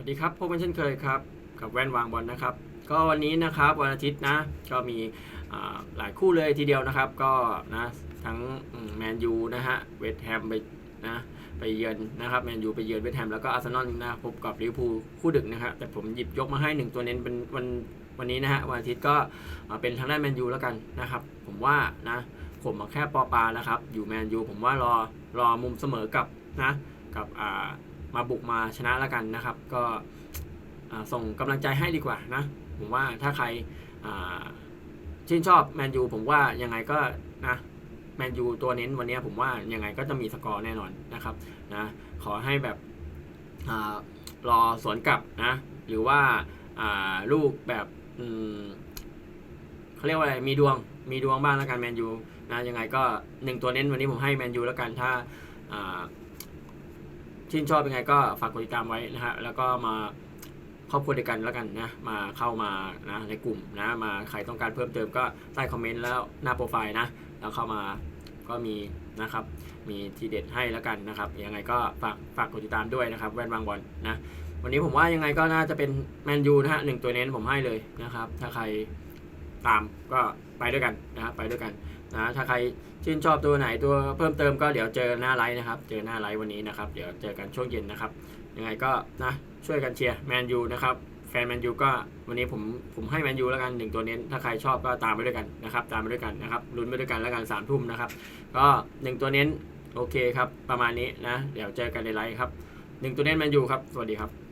วัสดีครับพบกันเช่นเคยครับ กับแว่นวางบอลนะครับ ก็วันนี้นะครับวันอาทิตย์นะ ก็มีหลายคู่เลยทีเดียวนะครับ ก็นะทั้งแมนยูนะฮะเวสต์แฮมไปนะไปเยือนนะครับแมนยูไปเยือนเวสต์แฮมแล้วก็อาร์เซนอลนะพบกับลิเวอร์พูลคู่ดึกนะครับแต่ผมหยิบยกมาให้หนึ่งตัวเน้นเป็นวันวันนี้นะฮะวันอาทิตย์ก็เป็นทางด้านแมนยูแล้วกันนะครับ ผมว่านะผมมาแค่ปอปาแล้วครับ อยู่แมนยูผมว่ารอรอมุมเสมอกับนะกับอ่า มาบุกมาชนะแล้วกันนะครับ ก็ส่งกำลังใจให้ดีกว่านะ ผมว่าถ้าใครชื่นชอบแมนยูผมว่ายังไงก็นะแมนยูตัวเน้นวันนี้ผมว่ายังไงก็จะมีสกอร์แน่นอนนะครับนะขอให้แบบอรอสวนกลับนะ หรือว่าาลูกแบบเขาเรียกว่าอะไรมีดวงมีดวงบ้างแล้วกันแมนยูนะยังไงก็หนึ่งตัวเน้นวันนี้ผมให้แมนยูแล้วกันถ้าา ชื่นชอบยังไงก็ฝากกดติดตามไว้นะฮะแล้วก็มาครอบครัวเดียวกันแล้วกันนะมาเข้ามานะในกลุ่มนะมาใครต้องการเพิ่มเติมก็ใต้คอมเมนต์แล้วหน้าโปรไฟล์นะแล้วเข้ามาก็มีนะครับมีทีเด็ดให้แล้วกันนะครับยังไงก็ฝากฝากกดติดตามด้วยนะครับ แว่นวางบอลนะวันนี้ผมว่ายังไงก็น่าจะเป็นแมนยูนะฮะหนึ่งตัวเน้นผมให้เลยนะครับ ถ้าใคร ตามก็ไปด้วยกันนะครับไปด้วยกันนะถ้าใครชื่นชอบตัวไหนตัวเพิ่มเติมก็เดี๋ยวเจอหน้าไลฟ์นะครับ เจอหน้าไลฟ์วันนี้นะครับ เดี๋ยวเจอกันช่วงเย็นนะครับ ยังไงก็นะช่วยกันเชียร์แมนยูนะครับแฟนแมนยูก็วันนี้ผมผมให้แมนยูแล้วกันหนึ่งตัวเน้น ถ้าใครชอบก็ตามไปด้วยกันนะครับ ตามไปด้วยกันนะครับลุ้นไปด้วยกันแล้วกันสามทุ่มนะครับก็หนึ่งตัวเน้นโอเคครับ ประมาณนี้นะ เดี๋ยวเจอกันในไลฟ์ครับหนึ่งตัวเน้นแมนยูครับ สวัสดีครับ